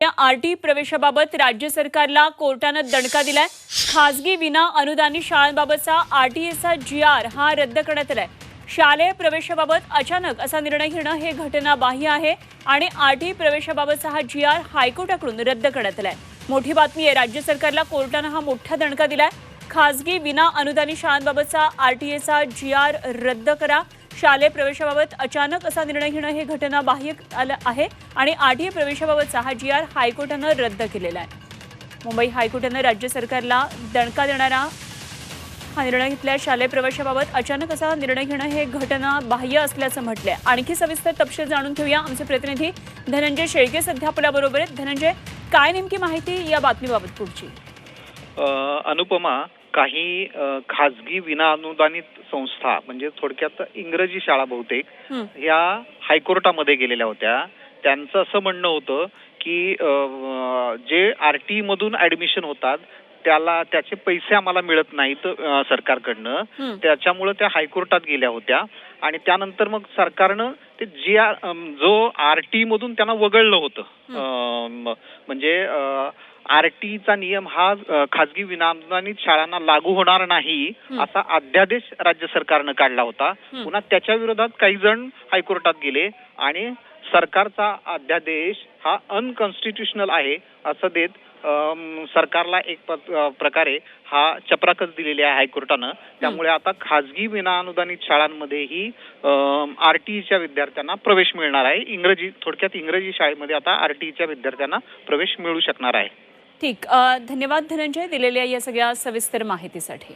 या आरटी प्रवेशाबाबत राज्य सरकारला कोर्टानं दणका दिलाय. खासगी विना अनुदानित शाळांबाबतचा आरटीएचा जी आर हा रद्द करण्यात आलाय. शालेय प्रवेशाबाबत अचानक असा निर्णय घेणं हे घटनाबाह्य आहे आणि आरटी प्रवेशाबाबतचा हा जी आर हायकोर्टाकडून रद्द करण्यात आलाय. मोठी बातमी आहे राज्य सरकारला कोर्टानं हा मोठा दणका दिलाय. खासगी विना अनुदानित शाळांबाबतचा आरटीएचा जी आर रद्द करा. शालेय प्रवेशाबाबत अचानक असा निर्णय घेणं हे घटनाबाह्य आलं आहे आणि आरटीए प्रवेशाबाबतचा हा जी आर हायकोर्टानं रद्द केलेला आहे. मुंबई हायकोर्टानं राज्य सरकारला दणका देणारा हा निर्णय घेतला शालेय प्रवेशाबाबत अचानक असा निर्णय घेणं हे घटना बाह्य असल्याचं म्हटलंय. आणखी सविस्तर तपशील जाणून घेऊया. आमचे प्रतिनिधी धनंजय शेळके सध्या आपल्याबरोबर आहेत. धनंजय काय नेमकी माहिती या बातमीबाबत पुढची? अनुपमा काही खाजगी विनाअनुदानित संस्था म्हणजे थोडक्यात इंग्रजी शाळा बहुतेक हं. या हायकोर्टामध्ये गेलेल्या होत्या. त्यांचं असं म्हणणं होतं की जे आर टी मधून ऍडमिशन होतात त्याला त्याचे पैसे आम्हाला मिळत नाहीत सरकारकडनं. त्याच्यामुळे त्या हायकोर्टात गेल्या होत्या. आणि त्यानंतर मग सरकारनं ते जी जो आर टी मधून त्यांना वगळलं होतं. म्हणजे आर टीचा नियम हा अ, खाजगी विनाअनुदानित शाळांना लागू होणार नाही. असा अध्यादेश राज्य सरकारनं काढला होता. पुन्हा त्याच्या विरोधात काही जण हायकोर्टात गेले आणि सरकारचा अध्यादेश हा अनकॉन्स्टिट्युशनल आहे असं देत सरकारला एक प्रकारे हा चपराकच दिलेली आहे हायकोर्टानं. त्यामुळे आता खाजगी विनाअनुदानित शाळांमध्येही आर टीच्या विद्यार्थ्यांना प्रवेश मिळणार आहे. इंग्रजी थोडक्यात इंग्रजी शाळेमध्ये आता आर टीच्या विद्यार्थ्यांना प्रवेश मिळू शकणार आहे. ठीक. धन्यवाद धनंजय दिलेल्या या सगळ्या सविस्तर माहितीसाठी.